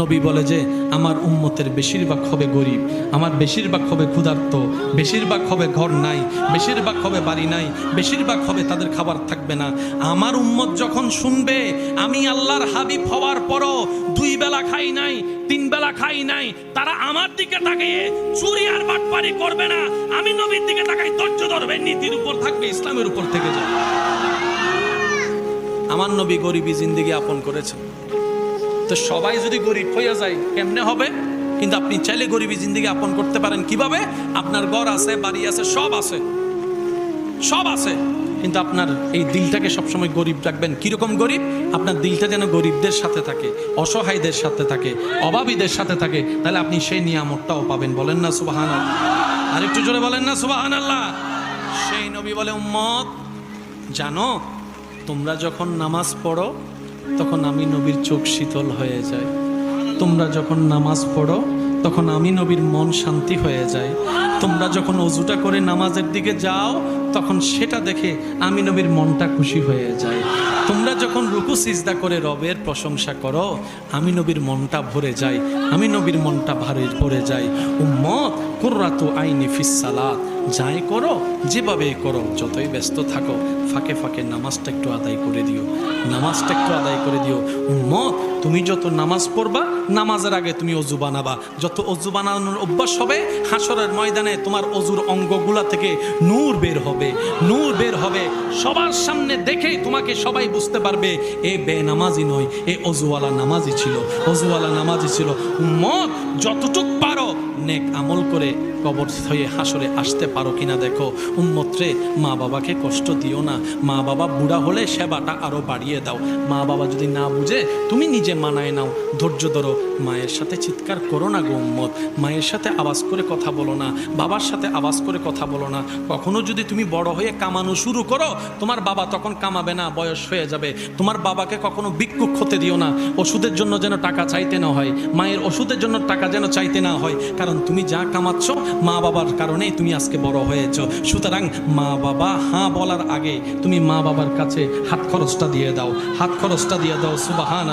নবী বলে যে, আমার উম্মতের বেশিরভাগ হবে গরিব, আমার বেশিরভাগ হবে ক্ষুধার্ত, বেশিরভাগ হবে ঘর নাই, বেশিরভাগ হবে বাড়ি নাই, বেশিরভাগ হবে তাদের খাবার থাকবে না। আমার উম্মত যখন শুনবে, আমি আল্লাহর হাবিব হওয়ার পরও দুই বেলা খাই নাই, তিন বেলা খাই নাই, তারা আমার দিকে তাকিয়ে চুরি আর বাটপারি করবে না। আমি নবীর দিকে তাকাই, ধৈর্য ধরবে, নীতির উপর থাকবে, ইসলামের উপর থেকে যাবে আমার নবী গরিবী জিন্দিগি আপন করেছেন। তো সবাই যদি গরিব হইয়া যায়, কেমনে হবে? কিন্তু আপনি চাইলে গরিবী জিন্দিগি আপন করতে পারেন। কীভাবে? আপনার ঘর আছে, বাড়ি আছে, সব আছে। সব আছে। কিন্তু আপনার এই দিলটাকে সবসময় গরিব রাখবেন। কীরকম গরিব? আপনার দিলটা যেন গরিবদের সাথে থাকে, অসহায়দের সাথে থাকে, অভাবীদের সাথে থাকে। তাহলে আপনি সেই নিয়ামতটাও পাবেন। বলেন না সুবাহান আর একটু জোরে বলেন না সুবাহান আল্লাহ সেই নবী বলে, উম্মত, জানো, তোমরা যখন নামাজ পড়ো তখন আমি নবীর চোখ শীতল হয়ে যায়। তোমরা যখন নামাজ পড়ো, তখন আমি নবীর মন শান্তি হয়ে যায়। তোমরা যখন অজুটা করে নামাজের দিকে যাও, তখন সেটা দেখে আমি নবীর মনটা খুশি হয়ে যায়। তোমরা যখন রুকু, সিজদা করে রবের প্রশংসা করো, আমি নবীর মনটা ভরে যায়। আমি নবীর মনটা ভারে ভরে যায়। উম্মত কুর্রাতু আইনি ফিসালাত যাই করো যেভাবে করো, যতই ব্যস্ত থাকো, ফাঁকে ফাঁকে নামাজটা একটু আদায় করে দিও। নামাজটা একটু আদায় করে দিও। উম্মত, তুমি যত নামাজ পড়বা, নামাজের আগে তুমি অজু বানাবা। যত অজু বানানোর অভ্যাস হবে, হাসরের ময়দানে তোমার অজুর অঙ্গগুলা থেকে নূর বের হবে। নূর বের হবে। সবার সামনে দেখে তোমাকে সবাই বুঝতে পারবে, এ বে নামাজি নয়, এ অজুওয়ালা নামাজি ছিল। অজুওয়ালা নামাজি ছিল। উম্মত, যতটুক পারো নেক আমল করে কবর হয়ে হাসরে আসতে পারো কিনা দেখো। উম্মত্রে, মা বাবাকে কষ্ট দিও না। মা বাবা বুড়া হলে সেবাটা আরও বাড়িয়ে দাও। মা বাবা যদি না বুঝে, তুমি নিজে মানায় নাও। ধৈর্য ধরো। মায়ের সাথে চিৎকার করো না গো উম্মত। মায়ের সাথে আওয়াজ করে কথা বলো না। বাবার সাথে আওয়াজ করে কথা বলো না। কখনো যদি তুমি বড় হয়ে কামানো শুরু করো, তোমার বাবা তখন কামাবে না, বয়স হয়ে যাবে। তোমার বাবাকে কখনো ভিক্ষুক হতে দিও না। ওষুধের জন্য যেন টাকা চাইতে না হয়। মায়ের ওষুধের জন্য টাকা যেন চাইতে না হয়। কারণ তুমি যা কামাচ্ছ মা বাবার কারণে তুমি আজকে বড় হয়েছ। সুতরাং মা বাবা, হাঁ বলার আগে তুমি মা বাবার কাছে হাত খরচটা দিয়ে দাও। হাত খরচটা দিয়ে দাও সুবাহান